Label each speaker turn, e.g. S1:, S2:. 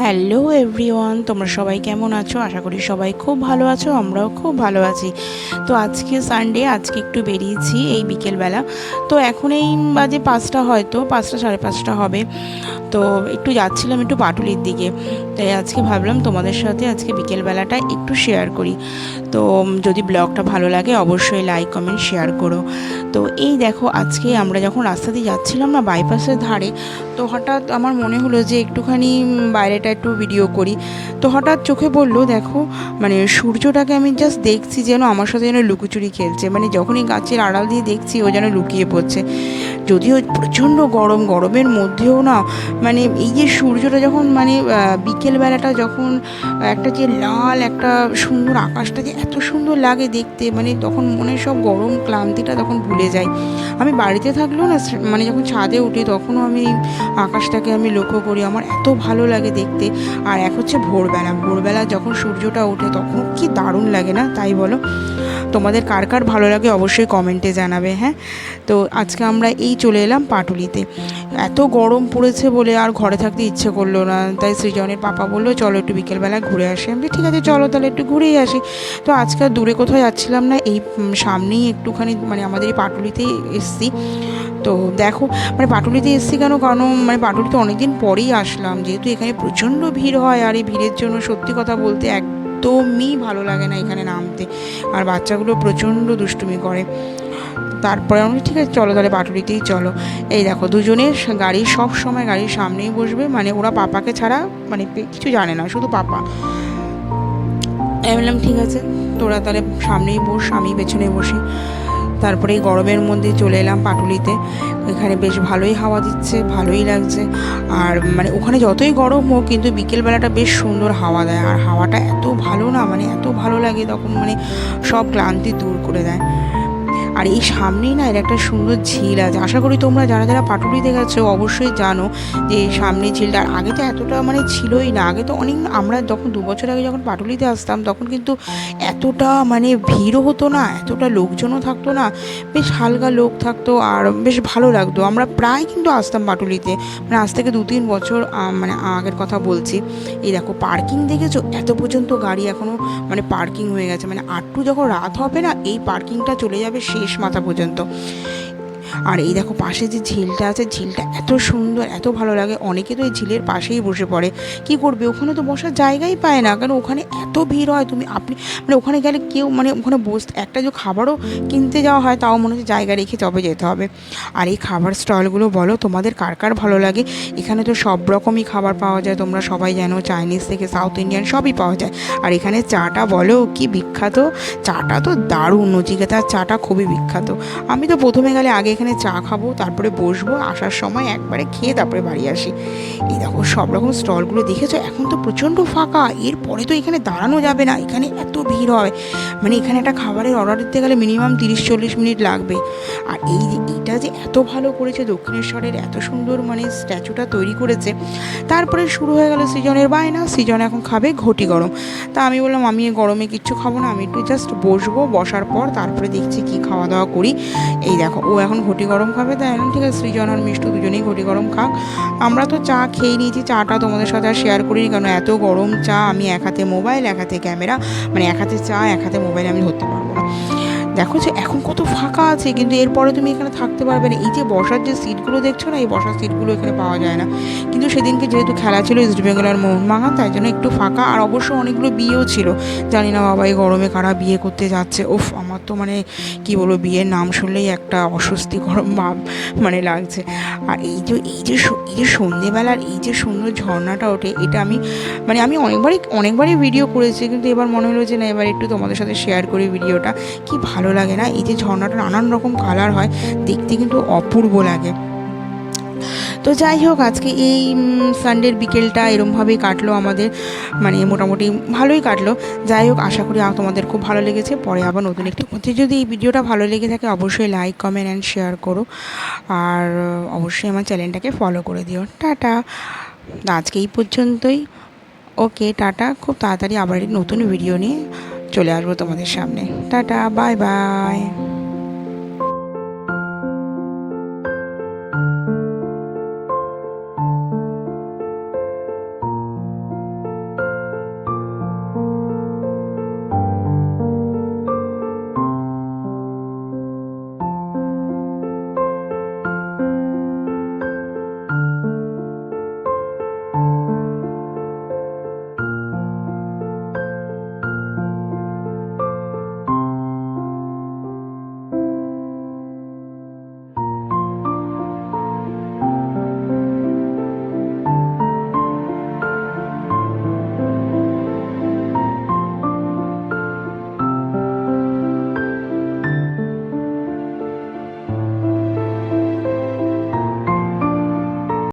S1: Hello everyone, তোমরা সবাই কেমন আছো? আশা করি সবাই খুব ভালো আছো, আমরাও খুব ভালো আছি। তো আজকে সানডে আজকে একটু বেরিয়েছি এই বিকেলবেলা। তো এখন এই বাজে পাঁচটা হয়তো, পাঁচটা, সাড়ে পাঁচটা হবে। তো একটু যাচ্ছিলাম একটু পাটুলির দিকে। তাই আজকে ভাবলাম তোমাদের সাথে আজকে বিকেলবেলাটা একটু শেয়ার করি। তো যদি ব্লগটা ভালো লাগে, অবশ্যই লাইক কমেন্ট শেয়ার করো। তো এই দেখো, আজকে আমরা যখন রাস্তা দিয়ে যাচ্ছিলাম না বাইপাসের ধারে, তো হঠাৎ আমার মনে হলো যে একটুখানি বাইরেটা একটু ভিডিও করি। তো হঠাৎ চোখে বলল দেখো মানে সূর্যটাকে আমি জাস্ট দেখছি যেন আমার সাথে যেন লুকোচুরি খেলছে। মানে যখনই গাছের আড়াল দিয়ে দেখছি, ও যেন লুকিয়ে পড়ছে। যদিও প্রচণ্ড গরম, গরমের মধ্যেও না মানে এই যে সূর্যটা যখন মানে বিকেলবেলাটা যখন একটা যে লাল, একটা সুন্দর আকাশটা যে এত সুন্দর লাগে দেখতে মানে তখন মনে সব গরম ক্লান্তিটা তখন ভুলে যায় আমি বাড়িতে থাকলেও না মানে যখন ছাদে উঠি তখনও আমি আকাশটাকে আমি লক্ষ্য করি, আমার এত ভালো লাগে দেখতে। আর এক হচ্ছে ভোরবেলা ভোরবেলা যখন সূর্যটা ওঠে তখন কি দারুণ লাগে না, তাই বলো? তোমাদের কার কার ভালো লাগে অবশ্যই কমেন্টে জানাবে হ্যাঁ? তো আজকে আমরা এই চলে এলাম পাটুলিতে। এত গরম পড়েছে বলে আর ঘরে থাকতে ইচ্ছে করল না। তাই সৃজনের পাপা বলল, চলো একটু বিকেলবেলা ঘুরে আসি। আমি ঠিক আছে, চলো তাহলে একটু ঘুরেই আসি। তো আজকে আর দূরে কোথাও যাচ্ছিলাম না, এই সামনেই একটুখানি মানে আমাদের এই পাটুলিতেই এসছি। তো দেখো মানে পাটুলিতে এসছি কেন? কারণ মানে পাটুলিতে অনেকদিন পরেই আসলাম। যেহেতু এখানে প্রচণ্ড ভিড় হয়, আর এই ভিড়ের জন্য সত্যি কথা বলতে একদমই ভালো লাগে না এখানে নামতে। আর বাচ্চাগুলো প্রচণ্ড দুষ্টুমি করে। তারপরে আমি ঠিক আছে, চলো তাহলে বাটুরিতেই চলো। এই দেখো, দুজনের গাড়ি সব সময় গাড়ির সামনেই বসবে। মানে ওরা পাপাকে ছাড়া মানে কিছু জানে না, শুধু পাপা। আমি বললাম, ঠিক আছে, তোরা তাহলে সামনেই বস, আমি পেছনে বসি। তারপরে গরমের মধ্যে চলে এলাম পাটুলিতে। এখানে বেশ ভালোই হাওয়া দিচ্ছে, ভালোই লাগছে। আর মানে ওখানে যতই গরম হোক, কিন্তু বিকেলবেলাটা বেশ সুন্দর হাওয়া দেয়। আর হাওয়াটা এত ভালো না মানে এত ভালো লাগে তখন মানে সব ক্লান্তি দূর করে দেয়। আর এই সামনেই না এর একটা সুন্দর ঝিল আছে। আশা করি তোমরা যারা যারা পাটুলিতে গেছো অবশ্যই জানো যে সামনে ঝিলটা। আর আগে তো এতটা মানে ছিলই না। আগে তো অনেক আমরা যখন দু বছর আগে যখন পাটুলিতে আসতাম তখন কিন্তু এতটা মানে ভিড়ও হতো না, এতটা লোকজনও থাকতো না। বেশ হালকা লোক থাকতো আর বেশ ভালো লাগতো। আমরা প্রায় কিন্তু আসতাম পাটুলিতে। মানে আজ থেকে দু তিন বছর মানে আগের কথা বলছি। এই দেখো, পার্কিং দেখেছ? এত পর্যন্ত গাড়ি এখনও মানে পার্কিং হয়ে গেছে। মানে আটটু যখন রাত হবে না, এই পার্কিংটা চলে যাবে শেষ মাথা পর্যন্ত। আর এই দেখো পাশে যে ঝিলটা আছে, ঝিলটা এত সুন্দর, এত ভালো লাগে। অনেকে তো এই ঝিলের পাশেই বসে পড়ে। কি করবে? ওখানে তো বসার জায়গাই পায় না। কারণ ওখানে এত ভিড় হয়। তুমি আপনি মানে ওখানে গেলে কেউ মানে ওখানে বসতে একটা যে খাবারও কিনতে যাওয়া হয়, তাও মনে হচ্ছে জায়গা রেখে তবে যেতে হবে। আর এই খাবার স্টলগুলো বলো, তোমাদের কার কার ভালো লাগে? এখানে তো সব রকমই খাবার পাওয়া যায়। তোমরা সবাই জানো, চাইনিজ থেকে সাউথ ইন্ডিয়ান সবই পাওয়া যায়। আর এখানে চাটা বলো, কি বিখ্যাত? চাটা তো দারুণ। নচিকেতার চাটা খুবই বিখ্যাত। আমি তো প্রথমে গেলে আগে এখানে চা খাব, তারপরে বসবো, আসার সময় একবারে খেয়ে তারপরে বাড়ি আসি। এই দেখো, সব রকম স্টলগুলো দেখেছ? এখন তো প্রচণ্ড ফাঁকা, এরপরে তো এখানে দাঁড়ানো যাবে না, এখানে এত ভিড় হয়। মানে এখানে একটা খাবারের অর্ডার দিতে গেলে মিনিমাম তিরিশ চল্লিশ মিনিট লাগবে। আর এই যে, এইটা যে এত ভালো করেছে দক্ষিণেশ্বরের, এত সুন্দর মানে স্ট্যাচুটা তৈরি করেছে, তারপরে শুরু হয়ে গেল সৃজনের বায়না, সৃজন এখন খাবে ঘটি গরম। তা আমি বললাম, আমি গরমে কিচ্ছু খাব না, আমি একটু জাস্ট বসবো, বসার পর তারপরে দেখছি কি খাওয়া দাওয়া করি। এই দেখো, ও এখন ঘটি গরম খাবে তাই এখন ঠিক আছে, সৃজন আর মিষ্টু দুজনেই ঘটি গরম খাক। আমরা তো চা খেয়ে নিয়েছি, চাটা তোমাদের সাথে আর শেয়ার করিনি কারণ এত গরম চা? আমি এক হাতে মোবাইল এক হাতে ক্যামেরা মানে এক হাতে চা, এক হাতে মোবাইল আমি ধরতে পারব না। দেখো যে এখন কত ফাঁকা আছে, কিন্তু এরপরে তুমি এখানে থাকতে পারবে না। এই যে বসার যে সিটগুলো দেখছ না, এই বসার সিটগুলো এখানে পাওয়া যায় না। কিন্তু সেদিনকে যেহেতু খেলা ছিল ইস্ট বেঙ্গল আর মোহনবাগান তাই জন্য একটু ফাঁকা। আর অবশ্য অনেকগুলো বিয়েও ছিল। জানি না বাবা, এই গরমে কারা বিয়ে করতে যাচ্ছে। ওফ আমার তো মানে কি বলব, বিয়ের নাম শুনলেই একটা অস্বস্তি গরম ভাব মানে লাগছে। আর এই যে এই যে এই যে সন্ধেবেলার এই যে সুন্দর ঝর্ণাটা ওঠে, এটা আমি মানে আমি অনেকবারই অনেকবারই ভিডিও করেছি, কিন্তু এবার মনে হলো যে না, এবার একটু তোমাদের সাথে শেয়ার করি ভিডিওটা কি ভালো লাগে না। এই যে ঝর্ণাটা নানান রকম কালার হয়, দেখতে কিন্তু অপূর্ব লাগে। তো যাই হোক, আজকে এই সানডের বিকেলটা এরমভাবেই কাটলো আমাদের। মানে মোটামুটি ভালোই কাটলো। যাই হোক, আশা করি তোমাদের খুব ভালো লেগেছে। পরে আবার নতুন একটি মধ্যে যদি এই ভিডিওটা ভালো লেগে থাকে, অবশ্যই লাইক কমেন্ট অ্যান্ড শেয়ার করো। আর অবশ্যই আমার চ্যানেলটাকে ফলো করে দিও। টাটা। আজকে এই পর্যন্তই। Okay tata. খুব তাড়াতাড়ি আবার নতুন ভিডিও নিয়ে চলে আসব তোমাদের সামনে। Tata bye bye.